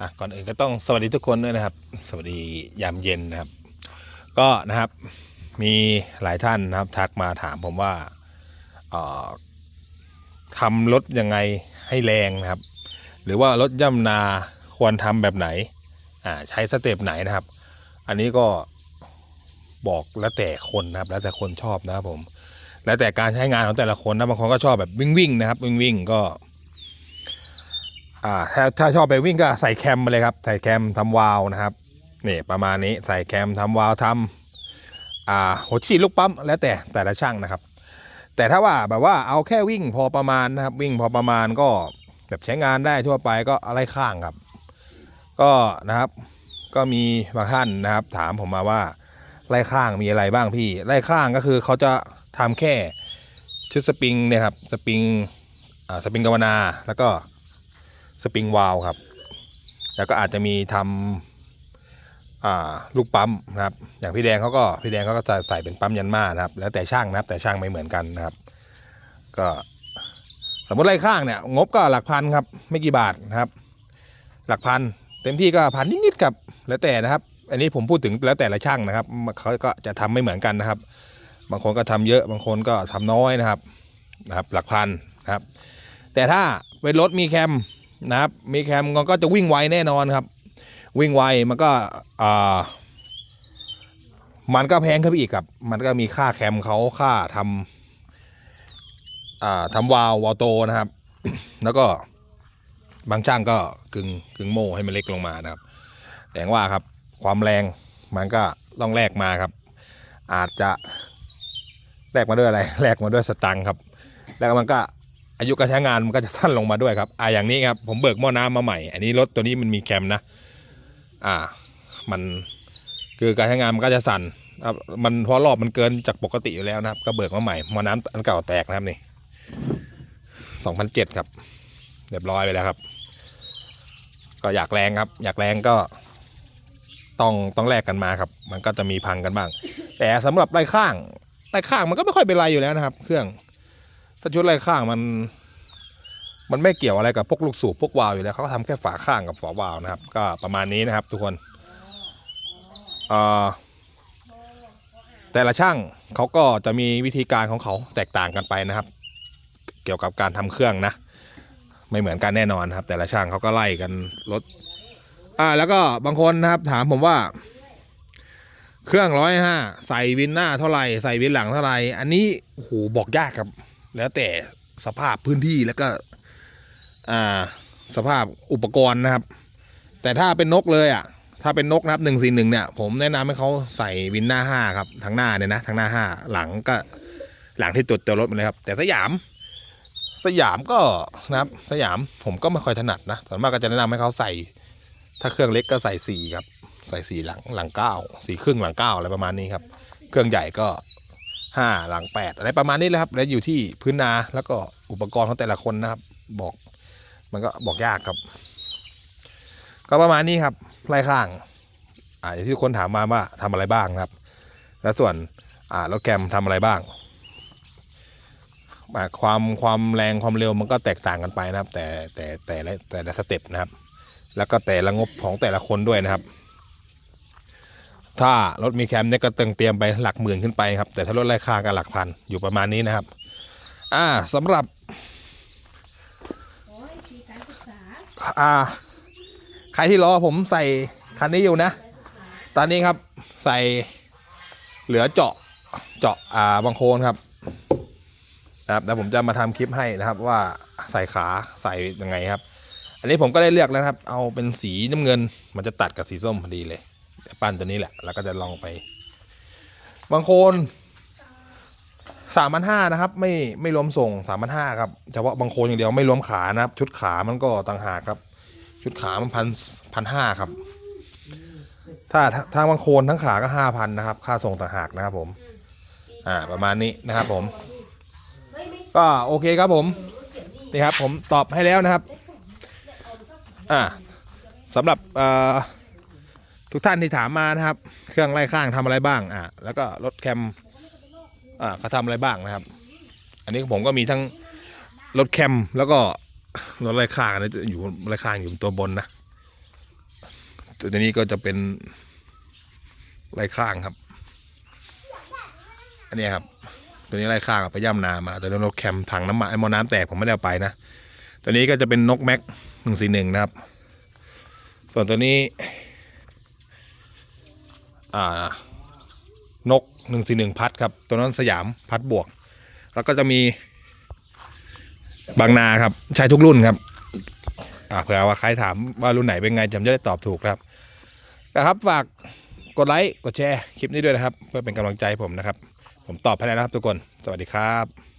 อะก่อนอื่นก็ต้องสวัสดีทุกคนด้วยนะครับ สวัสดียามเย็นนะครับ ก็นะครับมีหลายท่านนะครับทักมาถามผมว่าเอ่อทำรถยังไงให้แรงนะครับ หรือว่ารถย่ำนาควรทำแบบไหนอ่าใช้สเต็ปไหนนะครับ อันนี้ก็บอกแล้วแต่คนนะครับ แล้วแต่คนชอบนะครับผม แล้วแต่การใช้งานของแต่ละคนนะบางคนก็ชอบแบบวิ่งวิ่งนะครับ วิ่งวิ่งก็ อ่าถ้าถ้าชอบไปวิ่งก็ใส่แคมมาเลยครับ ใส่แคมทำวาล์วนะครับนี่ประมาณนี้ใส่แคมทำวาล์วทำอ่าหัวฉีดลูกปั๊มแล้วแต่แต่ละช่างนะครับ แต่ถ้าว่าแบบว่าเอาแค่วิ่งพอประมาณนะครับ วิ่งพอประมาณก็แบบใช้งานได้ทั่วไปก็อะไรข้างครับ ก็นะครับก็มีบางท่านนะครับ ถามผมมาว่าไล่ข้างมีอะไรบ้างพี่ไล่ข้างก็คือเขาจะทำแค่ชุดสปริงเนี่ยครับสปริงอ่าสปริงกาวนาแล้วก็ สปริงวาลครับ แล้วก็อาจจะมีทำลูกปั๊มนะครับ อย่างพี่แดงเขาก็พี่แดงเขาก็จะใส่เป็นปั๊มยันมานะครับ แล้วแต่ช่างนะครับ แต่ช่างไม่เหมือนกันนะครับ ก็สมมติไล่ข้างเนี่ยงบก็หลักพันครับ ไม่กี่บาทนะครับ หลักพันเต็มที่ก็พันนิดๆครับแล้วแต่นะครับ อันนี้ผมพูดถึงแล้วแต่ละช่างนะครับเขาก็จะทำไม่เหมือนกันนะครับ บางคนก็ทำเยอะบางคนก็ทำน้อยนะครับนะครับ หลักพันนะครับ แต่ถ้าเป็นรถมีแคม นะครับมีแคมมันก็จะวิ่งไวแน่นอนครับ วิ่งไวมันก็อ่ามันก็แพงขึ้นไปอีกครับ มันก็มีค่าแคมเขาค่าทำอ่าทำวาววาล์วโตนะครับ แล้วก็บางช่างก็กึงกึงโม่ให้มันเล็กลงมานะครับ แต่อย่างว่าครับความแรงมันก็ต้องแลกมาครับ อาจจะแลกมาด้วยอะไรแลกมาด้วยสตังค์ครับ แล้วมันก็ อายุการใช้งานมันก็จะสั้นลงมาด้วยครับอ่าอย่างนี้ครับผมเบิกหม้อน้ำมาใหม่ อันนี้รถตัวนี้มันมีแคมนะ อ่า มันคือการใช้งานมันก็จะสั่นครับมันเพราะรอบมันเกินจากปกติอยู่แล้วนะครับ ก็เบิกมาใหม่หม้อน้ำอันเก่าแตกนะครับนี่สองพันเจ็ดครับเรียบร้อยไปแล้วครับ ก็อยากแรงครับ อยากแรงก็ต้องต้องแลกกันมาครับ มันก็จะมีพังกันบ้าง แต่สำหรับไล่ข้างไล่ข้างมันก็ไม่ค่อยเป็นไรอยู่แล้วนะครับ เครื่อง ถ้าชุดไล่ข้างมัน มันไม่เกี่ยวอะไรกับพวกลูกสูบพวกวาล์วอยู่แล้วเขาก็ทำแค่ฝาข้างกับฝาวาล์วนะครับ ก็ประมาณนี้นะครับ ทุกคนเอ่อแต่ละช่างเขาก็จะมีวิธีการของเขาแตกต่างกันไปนะครับ เกี่ยวกับการทำเครื่องนะ ไม่เหมือนกันแน่นอนครับ แต่ละช่างเขาก็ไล่กันรถอ่าแล้วก็บางคนนะครับ ถามผมว่า เครื่องร้อยห้าใส่วินหน้าเท่าไหร่ใส่วินหลังเท่าไหร่อันนี้โอ้โหบอกยากครับ แล้วแต่สภาพพื้นที่แล้วก็อ่าสภาพอุปกรณ์นะครับ แต่ถ้าเป็นนกเลยอะถ้าเป็นนกนะครับหนึ่งสี่หนึ่งเนี่ยผมแนะนำให้เขาใส่วินหน้าห้าครับทางหน้าเนี่ยนะทางหน้าห้าหลังก็หลังที่ตุดตัวรถมันเลยครับ แต่สยาม สยามก็นะครับสยามผมก็ไม่ค่อยถนัดนะส่วนมากก็จะแนะนำให้เขาใส่ ถ้าเครื่องเล็กก็ใส่สี่ครับ ใส่สี่หลังหลังเก้าสี่ครึ่งหลังเก้าอะไรประมาณนี้ครับ เครื่องใหญ่ก็ ห้าหลังแปดอะไรประมาณนี้แหละครับ แล้วอยู่ที่พื้นนาแล้วก็อุปกรณ์ของแต่ละคนนะครับ บอกมันก็บอกยากครับ ก็ประมาณนี้ครับไล่ข้างอ่าอย่ที่คนถามมาว่าทำอะไรบ้างครับ และส่วนอ่ารถแกมทำอะไรบ้างความความแรงความเร็วมันก็แตกต่างกันไปนะครับ แต่แต่แต่ละแต่ละสเต็ปนะครับ แล้วก็แต่ละงบของแต่ละคนด้วยนะครับ ถ้ารถมีแคมเนี่ยก็เตรียมเตรียมไปหลักหมื่นขึ้นไปครับ แต่ถ้ารถไล่ข้าก็หลักพันอยู่ประมาณนี้นะครับ อ่าสำหรับอ่าใครที่รอผมใส่คันนี้อยู่นะ ตอนนี้ครับใส่เหลือเจาะเจาะอ่าบางโคนครับนะครับแล้วผมจะมาทำคลิปให้นะครับว่าใส่ขาใส่ยังไงครับ อันนี้ผมก็ได้เลือกแล้วครับ เอาเป็นสีน้ำเงิน มันจะตัดกับสีส้มพอดีเลย ปั้นตัวนี้แหละ แล้วก็จะลองไป บางโคนสามพันห้านะครับ ไม่ไม่รวมส่งสามพันห้าครับเฉพาะบางโคนอย่างเดียวไม่รวมขานะครับ ชุดขามันก็ต่างหากครับ ชุดขามันพันพันห้าครับ ถ้าทางบางโคนทั้งขาก็ห้าพันนะครับ ค่าส่งต่างหากนะครับผม อ่า ประมาณนี้นะครับผม ก็โอเคครับผมนี่ครับ ผมตอบให้แล้วนะครับ อ่าสำหรับเอ่อ ทุกท่านที่ถามมานะครับ เครื่องไล่ข้างทำอะไรบ้างอ่าแล้วก็รถแคมอ่าเขาทำอะไรบ้างนะครับ อันนี้ผมก็มีทั้งรถแคมแล้วก็รถไล่ข้างนะอยู่ไล่ข้างอยู่ตัวบนนะตัวนี้ก็จะเป็นไรข้างครับ อันนี้ครับ ตัวนี้ไรข้างไปย่ำนามาตัวนี้นกแคมถังน้ำมันไอหมอน้ำแตกผมไม่ได้เอาไปนะตัวนี้ก็จะเป็นนกแม็กหนึ่งสี่หนึ่งนะครับ ส่วนตัวนี้ นกหนึ่งสี่หนึ่งพัดครับ ตัวนั้นสยามพัดบวก แล้วก็จะมีบางนาครับ ใช้ทุกรุ่นครับอ่าเผื่อว่าใครถามว่ารุ่นไหนเป็นไงผมจะได้ตอบถูกนะครับนะครับฝากกดไลค์กดแชร์คลิปนี้ด้วยนะครับ เพื่อเป็นกำลังใจให้ผมนะครับ ผมตอบให้แล้วนะครับทุกคน สวัสดีครับ